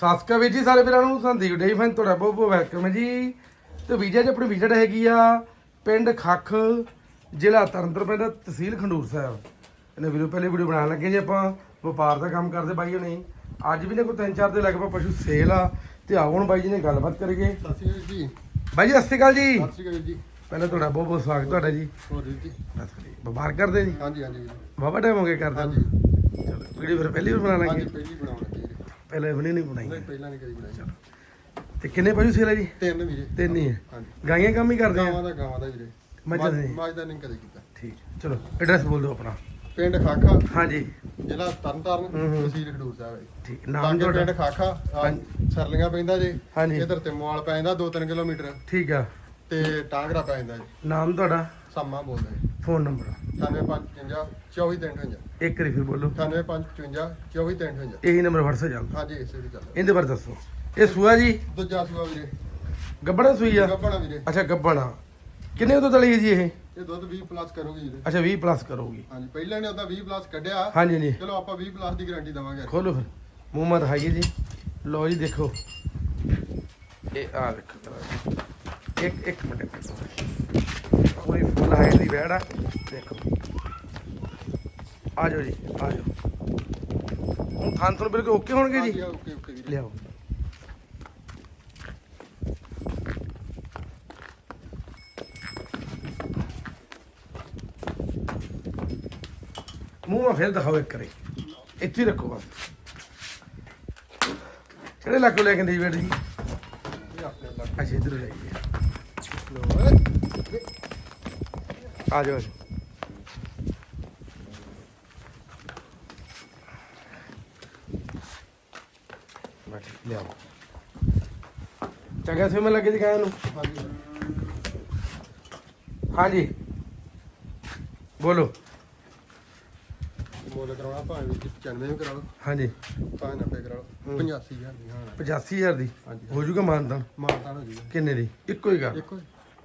ਸਾਸਕਾ ਵੀਰ ਜੀ ਸਾਰੇ ਵੀਰਾਂ ਨੂੰ ਸੰਦੀਪ ਡੇ ਫੈਨ ਤੁਹਾਡਾ ਬਹੁਤ ਬਹੁਤ ਵੈਲਕਮ ਹੈ ਜੀ। ਤੇ ਵੀਜ਼ਾ 'ਚ ਆਪਣੀ ਵਿਜ਼ਿਟ ਹੈਗੀ ਆ ਪਿੰਡ ਖੱਖ ਜ਼ਿਲ੍ਹਾ ਤਰਨਤਾਰਨ ਪੈਂਦਾ ਤਹਿਸੀਲ ਖੰਡੂਰ ਸਾਹਿਬ। ਇਹਨੇ ਵੀਡੀਓ ਪਹਿਲੇ ਵੀਡੀਓ ਬਣਾਉਣ ਲੱਗੇ ਜੀ ਆਪਾਂ ਵਪਾਰ ਦਾ ਕੰਮ ਕਰਦੇ ਬਾਈ ਹੁਣੇ। ਅੱਜ ਵੀ ਨੇ ਕੋਈ ਤਿੰਨ ਚਾਰ ਦੇ ਲਗਭਗ ਪਸ਼ੂ ਸੇਲ ਆ ਤੇ ਆਓ ਹੁਣ ਬਾਈ ਜੀ ਨੇ ਗੱਲਬਾਤ ਕਰੀਏ। ਸਤਿ ਸ਼੍ਰੀ ਅਕਾਲ ਜੀ। ਬਾਈ ਜੀ ਸਤਿ ਸ਼੍ਰੀ ਅਕਾਲ ਜੀ। ਸਤਿ ਸ਼੍ਰੀ ਅਕਾਲ ਜੀ। ਪਹਿਲਾਂ ਤੁਹਾਡਾ ਬਹੁਤ ਬਹੁਤ ਸਵਾਗਤ ਤੁਹਾਡਾ ਜੀ। ਹੋਰ ਵੀਰ ਜੀ। ਵਪਾਰ ਕਰਦੇ ਜੀ? ਹਾਂਜੀ ਹਾਂਜੀ ਵੀਰ। ਬਾਬਾ ਟਾਈਮ ਹੋ ਗਿਆ ਕਰਦੇ ਹਾਂਜੀ। ਚਲੋ ਵੀਡੀਓ ਫਿਰ ਪਹਿਲੀ ਵਾਰ ਬਣਾ ਹਾਂਜੀ ਲਾਂਗੇ ਪਹਿਲੀ ਬਣਾਉਣ ਵੀਰੇ ਪਹਿਲੇ ਬਣੀ ਨਹੀਂ ਬਣਾਈ। ਨਹੀਂ ਪਹਿਲਾਂ ਨਹੀਂ ਕਰੀ ਬਣਾਈ। ਤੇ ਕਿੰਨੇ ਪਸ਼ੂ ਸੇਲ ਆ ਜੀ? ਤਿੰਨ ਵੀਰੇ। ਤਿੰਨ ਹੀ ਹੈ। ਹਾਂਜੀ। ਗਾਈਆਂ ਕੰਮ ਹੀ ਕਰਦੇ ਆ? ਗਾਵਾਂ ਦਾ ਗਾਵਾਂ ਦਾ ਵੀਰੇ। ਮੱਝ ਦਾ ਨਹੀਂ। ਮੱਝ ਦਾ ਨਹੀਂ ਕਦੇ ਕੀਤਾ। ਠੀਕ। ਚਲੋ ਐਡਰੈਸ ਬੋਲ ਦਿਓ ਆਪਣਾ। ਪਿੰਡ ਖਾਖਾ। ਹਾਂਜੀ। ਜ਼ਿਲ੍ਹਾ ਤਰਨਤਾਰਨ ਹੂੰ ਹੂੰ। ਤਹਿਸੀਲ ਖਡੂਰ ਸਾਹਿਬ ਹੈ। ਠੀਕ ਨਾਮ ਤੁਹਾਡਾ? ਪਿੰਡ ਖਾਖਾ। ਸਰਲੀਆਂ ਪੈਂਦਾ ਜੇ। ਹਾਂਜੀ। ਇਧਰ ਤੇ ਮੋਲ ਪੈ ਜਾਂਦਾ 2-3 ਕਿਲੋਮੀਟਰ। ਠੀਕ ਆ। ਤੇ ਟਾਂਗਰਾ ਪੈ ਜਾਂਦਾ ਜੀ। ਨਾਮ ਤੁਹਾਡਾ? ਸਾਮਾ ਬੋਲਦਾ ਜੀ ਫੋਨ ਨੰਬਰ। 9555 24358 ਇੱਕ ਵਾਰੀ ਫਿਰ ਬੋਲੋ। 9555 24358 ਇਹੀ ਨੰਬਰ WhatsApp ਚੱਲਦਾ। ਹਾਂਜੀ ਇਸੇ ਵੀ ਚੱਲ ਇਹਦੇ ਬਾਰੇ ਦੱਸੋ। ਇਹ ਸੂਆ ਜੀ? ਦੂਜਾ ਸੂਆ ਵੀਰੇ। ਗੱਬੜਾ ਸੂਈ ਆ? ਗੱਬਣਾ ਵੀਰੇ। ਅੱਛਾ ਗੱਬਣਾ। ਕਿੰਨੇ ਉਦੋਂ ਤਲੀ ਜੀ ਇਹ? ਇਹ ਦੁੱਧ 20 ਪਲੱਸ ਕਰੋਗੇ ਜੀ ਅੱਛਾ 20 ਪਲੱਸ ਕਰੋਗੀ। ਹਾਂਜੀ ਪਹਿਲਾਂ ਨੇ ਉਹਦਾ 20 ਪਲੱਸ ਕੱਢਿਆ। ਹਾਂਜੀ ਜੀ ਚਲੋ ਆਪਾਂ 20 ਪਲੱਸ ਦੀ ਗਾਰੰਟੀ ਦਵਾਂਗੇ। ਖੋਲੋ ਫਿਰ। ਮੂੰਹ ਮਾ ਦਿਖਾਈਏ ਜੀ। ਲਓ ਜੀ ਦੇਖੋ। ਇਹ ਆ ਦੇਖੋ। ਇੱਕ ਇੱਕ ਮਿੰਟ ਇੱਕ ਮਿੰਟ। ਪੂਰੀ ਫੁੱਲ ਹਾਈਟ ਦੀ ਬੈੜ ਆ ਦੇਖੋ। ਆ ਜਾਓ ਜੀ ਆ ਜਾਓ। ਹੁਣ ਥਾਂ ਤੁਹਾਨੂੰ ਬਿਲਕੁਲ ਓਕੇ ਹੋਣਗੇ ਜੀ? ਓਕੇ ਓਕੇ ਵੀਰੇ। ਲਿਆਓ। ਮੂੰਹ ਮਾ ਫੇਰ ਦਿਖਾਓ ਇੱਕ ਕਰੇ ਇੱਥੇ ਰੱਖੋ ਬਸ। ਕਿਹੜੇ ਲੱਕੋ ਲੈ ਕੇ ਨਹੀਂ ਬੈਠ ਜੀ? ਆਪਣੇ ਲੱਗ ਅੱਛਾ ਇਧਰ ਲੈ ਗਏ। ਆ ਜਾਓ। ਬਸ ਲਿਆਓ। ਚੰਗਾ ਸੇ ਮੈਂ ਲੱਗੇ ਜੀ ਖਾਣ ਨੂੰ? ਹਾਂਜੀ। ਬੋਲੋ। ਮੋਲ ਕਰਾਉਣਾ ਭਾਵੇਂ ਵੀ 95 ਵੀ ਕਰਾ ਲਓ ਹਾਂਜੀ। ਭਾਵੇਂ 90 ਕਰਾ ਲਓ ਹੂੰ। 85000 ਦੀ ਹਾਂ। 85000 ਦੀ? ਹਾਂਜੀ। ਹੋ ਜੂਗਾ ਮਾਨਦਾਨ? ਮਾਰਤਾ ਹੋ ਜੂਗਾ। ਕਿੰਨੇ ਦੀ? ਇੱਕੋ ਹੀ ਗੱਲ ਇੱਕੋ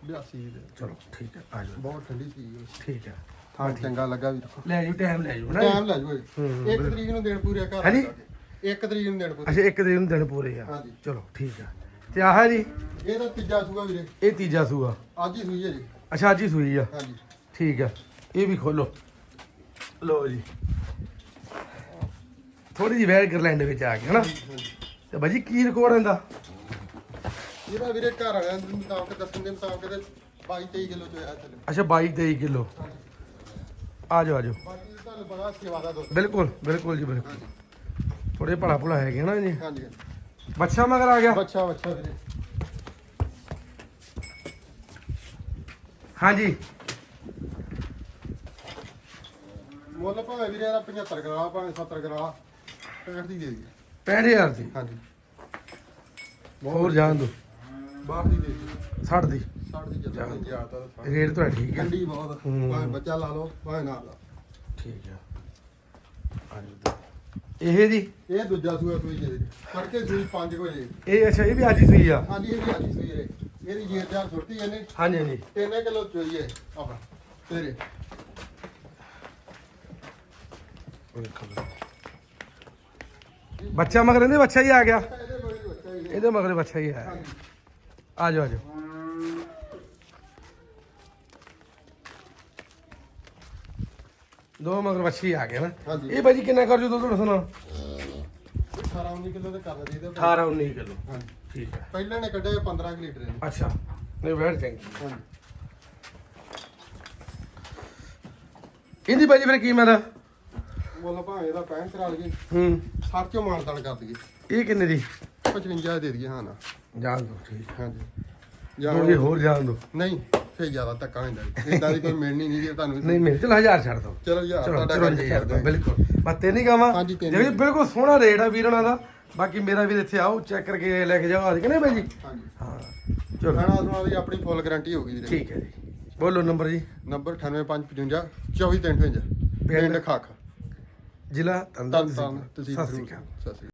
82 ਦੇ ਚਲੋ ਠੀਕ ਹੈ ਆ ਜਾਓ। ਬਹੁਤ ਠੰਡੀ ਸੀ ਉਹ। ਠੀਕ ਹੈ। ਥਾਂ ਚੰਗਾ ਲੱਗਾ ਵੀਰ ਲੈ ਜਾਓ ਟਾਈਮ ਲੈ ਜਾਓ ਨਾ ਟਾਈਮ ਲੈ ਜਾਓ ਹੂੰ, ਇੱਕ ਤਰੀਕ ਨੂੰ ਦੇਣ ਪੂਰੇ ਘਰ ਹਾਂਜੀ? ਆ ਕੇ। ਇੱਕ ਤਰੀਕ ਨੂੰ ਦੇਣ ਪੂਰੇ। ਅੱਛਾ ਇੱਕ ਦਿਨ ਨੂੰ ਦਿਨ ਪੂਰੇ ਆ। ਹਾਂਜੀ। ਚਲੋ ਠੀਕ ਆ ਤੇ ਆਹ ਜੀ? ਇਹ ਤਾਂ ਤੀਜਾ ਸੂਆ ਵੀਰੇ। ਇਹ ਤੀਜਾ ਸੂਆ। ਅੱਜ ਹੀ ਸੂਈ ਹੈ ਜੀ। ਅੱਛਾ ਅੱਜ ਹੀ ਸੂਈ ਆ। ਹਾਂਜੀ। ਠੀਕ ਆ ਇਹ ਵੀ ਖੋਲੋ। ਲਓ ਜੀ। ਥੋੜੀ ਜਿਹੀ ਵੈਰ ਗਰਲੈਂਡ ਵਿੱਚ ਆ ਕੇ ਹਨਾ ਤੇ ਬਾਜੀ ਕੀ ਰਿਕਾਰਡ ਇਹਦਾ? ਇਹਦਾ ਵੀਰੇ ਘਰ ਵਾਲਿਆਂ ਦੇ ਮੁਤਾਬਕ ਦੱਸਣ ਦੇ ਮੁਤਾਬਕ ਤੇ 22 23 ਕਿਲੋ ਚ ਹੋਇਆ ਥੱਲੇ ਅੱਛਾ 22 23 ਕਿਲੋ। ਆ ਜਾਓ ਆ ਜਾਓ। ਬਾਕੀ ਤੁਹਾਨੂੰ ਬੜਾ ਸੇਵਾ ਦਾ ਦੁੱਧ ਬਿਲਕੁਲ ਬਿਲਕੁਲ ਜੀ ਬਿਲਕੁਲ। ਥੋੜੇ ਭਲਾ ਭੁਲਾ ਹੈਗੇ ਨਾ ਜੀ ਹਾਂਜੀ ਬੱਚਾ ਮਗਰ ਆ ਗਿਆ। ਬੱਚਾ ਬੱਚਾ ਵੀਰੇ। ਹਾਂਜੀ। ਮੁੱਲ ਭਾਵੇਂ ਵੀਰੇ ਦਾ 75 ਕਰਾ ਭਾਵੇਂ 70 ਕਰਾ 65 ਦੀ ਦੇ ਦਈਏ। 65000 ਦੀ। ਹਾਂਜੀ। ਹੋਰ ਜਾਣ ਦੋ ਬਾਹਰ ਦੀ ਦੇ ਦਈਏ 60 ਦੀ। 60 ਦੀ ਚੱਲਦਾ ਨਹੀਂ ਜ਼ਿਆਦਾ ਤਾਂ ਰੇਟ ਤੁਹਾਡਾ ਠੀਕ ਹੈ। ਠੰਡੀ ਬਹੁਤ। ਹੂੰ। ਭਾਵੇਂ ਬੱਚਾ ਲਾ ਲਓ ਭਾਵੇਂ ਨਾ ਲਾ ਠੀਕ ਜਾਓ ਇਹ ਜੀ? ਇਹ ਦੂਜਾ ਸੂਆ ਸੂਈ ਜੇ। ਤੜਕੇ ਸੂਈ 5 ਵਜੇ। ਇਹ ਅੱਛਾ ਇਹ ਵੀ ਅੱਜ ਹੀ ਸੂਈ ਆ? ਹਾਂਜੀ ਇਹ ਵੀ ਅੱਜ ਸੂਈ ਰੇ ਇਹਦੀ ਜੇਰ ਜਾਰ ਸੁੱਟੀ ਇਹਨੇ। ਹਾਂਜੀ ਹਾਂਜੀ। 3 ਕਿਲੋ ਚੋਈਏ ਆਪਣਾ ਤੇਰੇ। ਬੱਚਾ ਮਗਰ ਇਹਦੇ ਬੱਚਾ ਹੀ ਆ ਗਿਆ। ਇਹਦੇ ਹੀ ਬੱਚਾ ਹੀ ਹੈ ਇਹਦੇ ਮਗਰ ਬੱਚਾ ਹੀ ਆ। ਹਾਂਜੀ। ਆ ਜਾਓ ਆ ਜਾਓ ਦੋ ਮਗਰ ਹੀ ਆ ਗਏ ਨਾ। ਹਾਂਜੀ। ਇਹ ਬਾਜੀ ਕਿੰਨਾ ਕਰ ਜੂ ਦੁੱਧ ਦੱਸਣਾ? 18 19 ਕਿਲੋ ਦੇ ਕਰ ਲਈਦੇ 18 19 ਕਿਲੋ। ਹਾਂਜੀ। ਠੀਕ ਹੈ। ਪਹਿਲਾਂ ਨੇ ਕੱਢੇ 15 ਕੁ ਲੀਟਰ ਨੇ ਅੱਛਾ। ਨਹੀਂ ਬੈਠ ਚੰਗੀ। ਹਾਂਜੀ। ਇਹਦੀ ਬਾਜੀ ਫਿਰ ਕੀਮਤ ਆ? ਮੁੱਲ ਭਾਵੇਂ ਇਹਦਾ 65 ਕਰਾ ਲਈਏ। ਹੂੰ। 60 ਚੋਂ ਮਾਨਦਾਨ ਕਰ ਦਈਏ। ਇਹ ਕਿੰਨੇ ਦੀ? 55 ਦੇ ਦਈਏ ਹਾਂ ਨਾ। ਜਾਣ ਦੋ ਠੀਕ ਹਾਂਜੀ। ਥੋੜੀ ਹੋਰ ਜਾਣ ਦੋ। ਨਹੀਂ ਫੇਰ ਜ਼ਿਆਦਾ ਧੱਕਾ ਹੁੰਦਾ ਇਦਾਂ ਦੀ ਕੋਈ ਮਿਲਣੀ ਨਹੀਂ ਜੇ ਤੁਹਾਨੂੰ ਨਹੀਂ ਮੇਰੇ ਚਲ 1000 ਛੱਡ ਦੋ ਚਲੋ ਯਾਰ ਚਲੋ ਤੁਹਾਡਾ ਚਲੋ ਕੰਮ ਜੀ ਕਰ ਯਾਰ ਦਿਆਂਗੇ। ਬਿਲਕੁਲ। ਬਸ ਤੇ ਨਹੀਂ ਕਹਾਂ ਹਾਂਜੀ, ਤਿੰਨ ਜਿਹੜੀ ਬਿਲਕੁਲ ਸੋਹਣਾ ਰੇਟ ਆ ਵੀਰ ਉਹਨਾਂ ਦਾ। ਬਾਕੀ ਮੇਰਾ ਵੀਰ ਇੱਥੇ ਆਓ ਚੈੱਕ ਕਰਕੇ ਲੈ ਕੇ ਜਾਓ। ਅੱਜ ਕਿ ਨਹੀਂ ਬਾਈ ਜੀ। ਹਾਂ ਚਲੋ। ਖਾਣਾ ਸੁਣਾ ਦੀ ਆਪਣੀ ਫੁੱਲ ਗਾਰੰਟੀ ਹੋਗੀ ਵੀਰੇ। ਠੀਕ ਹੈ ਜੀ। ਬੋਲੋ ਨੰਬਰ ਜੀ। ਨੰਬਰ 98555 24358 ਪਿੰਡ ਖਾਖ। ਜ਼ਿਲ੍ਹਾ ਤੰਦਨ ਤੁਸੀਂ ਸਤਿ ਸ਼੍ਰੀ ਅਕਾਲ। ਸਤਿ ਸ਼੍ਰੀ ਅਕਾਲ।